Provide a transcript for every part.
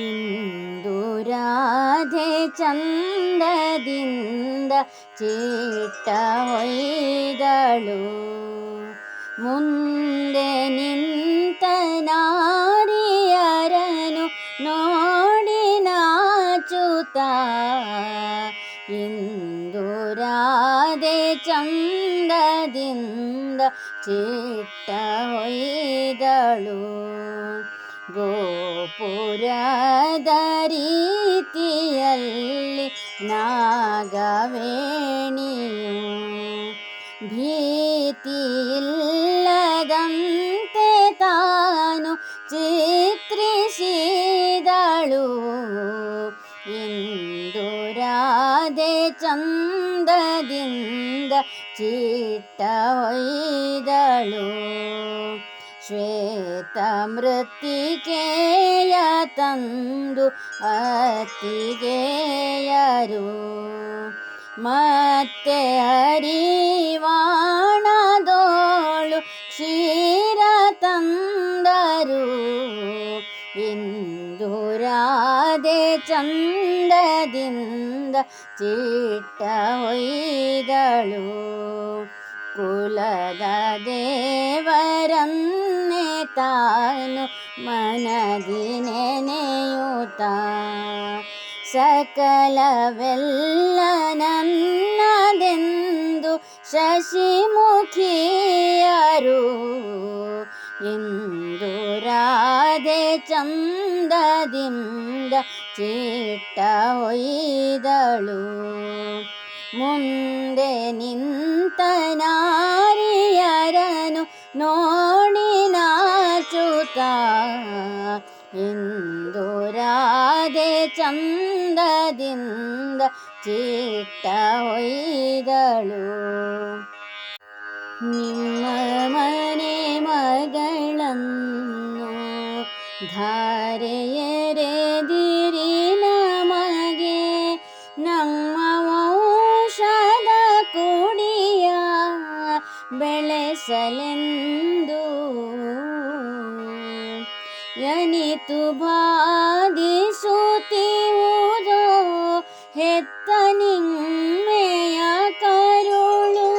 ಇಂದು ರಾಧೆ ಚಂದದಿಂದ ಚಿಟ್ಟ ಹೊಯ್ದಳು ಮುಂದೆ ನಿಂತ ನಾರಿಯರನು ನೋಡಿ ನಾಚುತ್ತ ಇಂದು ರಾಧೆ ಚಂದದಿಂದ ಚಿಟ್ಟ ಹೊಯ್ದಳು ಗೋಪುರದ ರೀತಿಯಲ್ಲಿ ನಾಗವೇಣಿಯು ಭೀತಿಯಿಲ್ಲದಂತೆ ತಾನು ಚಿತ್ರಿಸಿದಳು ಇಂದು ರಾಧೆ ಚಂದದಿಂದ ಚಿಟ್ಟ ಹೊಯ್ದಳು ಶ್ವೇತ ಮೃತ್ತಿಕೆಯ ತಂದು ಅತ್ತಿಗೆಯರು. ಮತ್ತೆ ಹರಿವಾಣದೋಳು ಕ್ಷೀರ ತಂದರು. ಇಂದು ರಾಧೆ ಚಂದದಿಂದ ಚಿಟ್ಟ ಹೊಯ್ದಳು. ಕುಲದ ದೇವರನ್ನೇ ತಾನು ಮನದಿ ನೆನೆಯುತ್ತ ಸಕಲವೆಲ್ಲ ನನ್ನದೆಂದು ಶಶಿಮುಖಿಯರು ಇಂದು ರಾಧೆ ಚಂದದಿಂದ ಚಿಟ್ಟ ಹೊಯ್ದಳು ಮುಂದೆ ನಿಂತ ನಾಚುತ್ತ ಇಂದು ರಾಧೆ ಚಂದದಿಂದ ಚಿಟ್ಟ ಹೊಯ್ದಳು ನಿಮ್ಮ ಮನೆ ಮಗಳನ್ನು ಧಾರೆಯರೆದಿರಿ ನಮಗೆ ನಮ್ಮ ವಂಶದ ಕುಡಿಯ ಬೆಳೆಸಲೆಂದು ಯನಿತು ಬಾಧಿಸುತ್ತಿರುವುದು ಹೆತ್ತ ನಿಮ್ಮೆಯ ಕರುಳು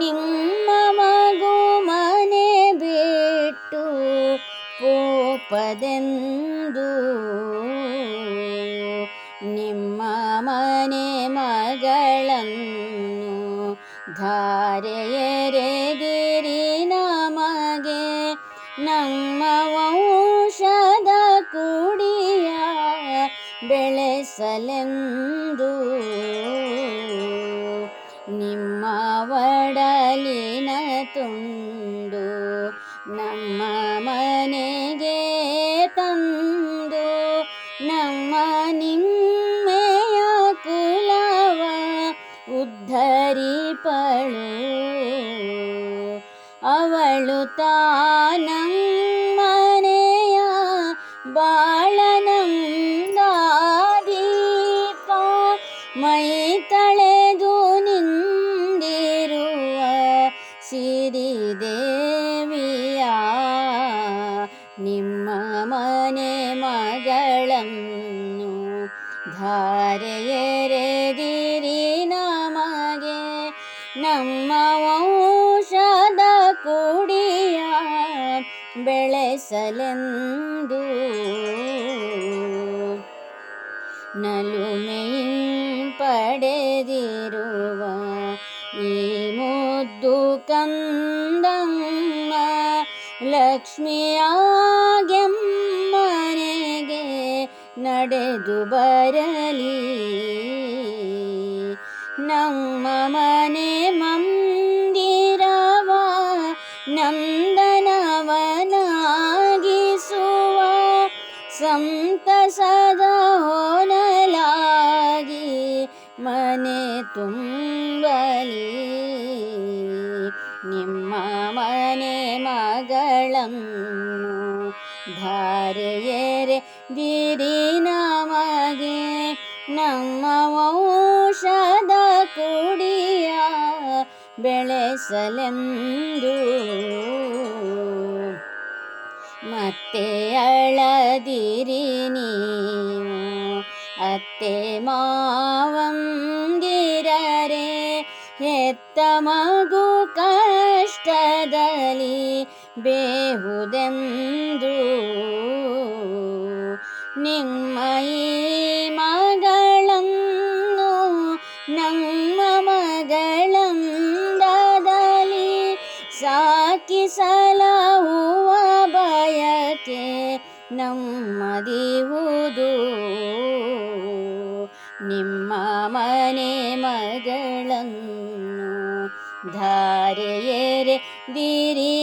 ನಿಮ್ಮ ಮಗು ಮನೆ ಬಿಟ್ಟು ಕೋಪದೆಂದು ನಿಮ್ಮ ಮನೆ ಮಗಳನ್ನು ಧಾರೆಯರೆದಿರಿ ನಮಗೆ ನಮ್ಮ ಬೆಳೆಸಲೆಂದು ನಿಮ್ಮ ಒಡಲಿನ ತುಂಡು ನಮ್ಮ ಮನೆಗೆ ತಂದು ನಮ್ಮ ನಿಮ್ಮೆಯ ಕುಲವ ಉದ್ಧರಿಪಳು ಅವಳು ಮನೆಯ ಬಾಳನಂದಾದೀಪ ಧಾರೆಯರೆದಿರಿ ನಮಗೆ ನಮ್ಮ ವಂಶದ ಕುಡಿಯ ಬೆಳೆಸಲೆಂದು. ಪಡೆದಿರುವ ಈ ಮುದ್ದು ಕಂದಮ್ಮ ಲಕ್ಷ್ಮಿಯಾಗೆಮ್ಮನೆಗೆ ನಡೆದು ಬರಲಿ ನಮ್ಮ ಮನೆ ಮಂದಿರವ ನಂದನವನಾಗಿಸುವ ಸಂತಸದ ಹೊನಲಾಗಿ ಮನೆ ತುಂಬಲಿ ನಿಮ್ಮ ಮನೆ ಮಗಳನ್ನು ಧಾರೆಯರೆ ದಿರಿ ನಮಗೆ ನಮ್ಮ ಔಷಧ ಕುಡಿಯ ಬೆಳೆಸಲೆಂದು. ಮತ್ತೆ ಅಳದಿರಿ ನೀವು, ಅತ್ತೆ ಮಾವಂದಿರರೆ ಹೆತ್ತ ಮಗು ಕಷ್ಟದಲ್ಲಿ ಬೇಹುದೆಂದು. ನಿಮ್ಮ ಈ ಮಗಳನ್ನು ನಮ್ಮ ಮಗಳಂದದಲ್ಲಿ ಸಾಕಿ ಬಯಕೆ ನಮ್ಮದಿಹುದು ನಿಮ್ಮ ಮನೆ ಮಗಳನ್ನು ಧಾರೆಯರೆ ದಿರಿ